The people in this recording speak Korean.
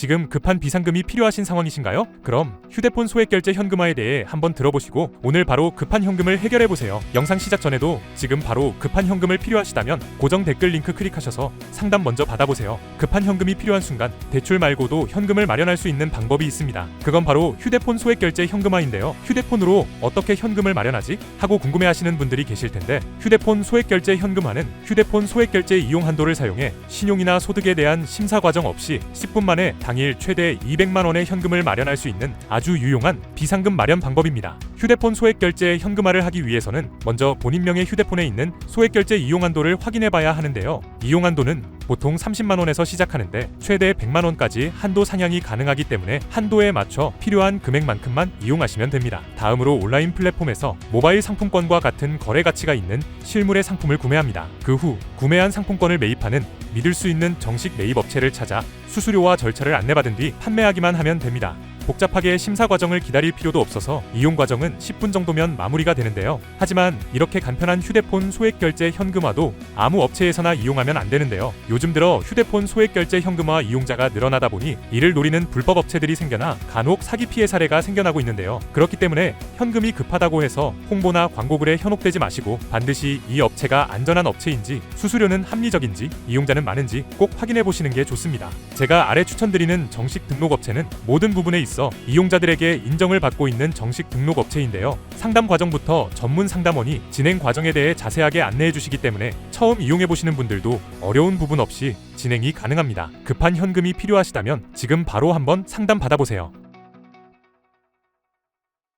지금 급한 비상금이 필요하신 상황이신가요? 그럼 휴대폰 소액 결제 현금화에 대해 한번 들어보시고 오늘 바로 급한 현금을 해결해 보세요. 영상 시작 전에도 지금 바로 급한 현금을 필요하시다면 고정 댓글 링크 클릭하셔서 상담 먼저 받아보세요. 급한 현금이 필요한 순간 대출 말고도 현금을 마련할 수 있는 방법이 있습니다. 그건 바로 휴대폰 소액 결제 현금화인데요. 휴대폰으로 어떻게 현금을 마련하지? 하고 궁금해하시는 분들이 계실 텐데 휴대폰 소액 결제 현금화는 휴대폰 소액 결제 이용 한도를 사용해 신용이나 소득에 대한 심사 과정 없이 10분 만에 당일 최대 200만 원의 현금을 마련할 수 있는 아주 유용한 비상금 마련 방법입니다. 휴대폰 소액 결제 현금화를 하기 위해서는 먼저 본인명의 휴대폰에 있는 소액 결제 이용 한도를 확인해 봐야 하는데요. 이용 한도는 보통 30만 원에서 시작하는데 최대 100만 원까지 한도 상향이 가능하기 때문에 한도에 맞춰 필요한 금액만큼만 이용하시면 됩니다. 다음으로 온라인 플랫폼에서 모바일 상품권과 같은 거래 가치가 있는 실물의 상품을 구매합니다. 그 후 구매한 상품권을 매입하는 믿을 수 있는 정식 매입 업체를 찾아 수수료와 절차를 안내받은 뒤 판매하기만 하면 됩니다. 복잡하게 심사 과정을 기다릴 필요도 없어서 이용 과정은 10분 정도면 마무리가 되는데요. 하지만 이렇게 간편한 휴대폰 소액 결제 현금화도 아무 업체에서나 이용하면 안 되는데요. 요즘 들어 휴대폰 소액 결제 현금화 이용자가 늘어나다 보니 이를 노리는 불법 업체들이 생겨나 간혹 사기 피해 사례가 생겨나고 있는데요. 그렇기 때문에 현금이 급하다고 해서 홍보나 광고글에 현혹되지 마시고 반드시 이 업체가 안전한 업체인지 수수료는 합리적인지 이용자는 많은지 꼭 확인해 보시는 게 좋습니다. 제가 아래 추천드리는 정식 등록 업체는 모든 부분에 있어 이용자들에게 인정을 받고 있는 정식 등록 업체인데요. 상담 과정부터 전문 상담원이 진행 과정에 대해 자세하게 안내해 주시기 때문에 처음 이용해 보시는 분들도 어려운 부분 없이 진행이 가능합니다. 급한 현금이 필요하시다면 지금 바로 한번 상담 받아보세요.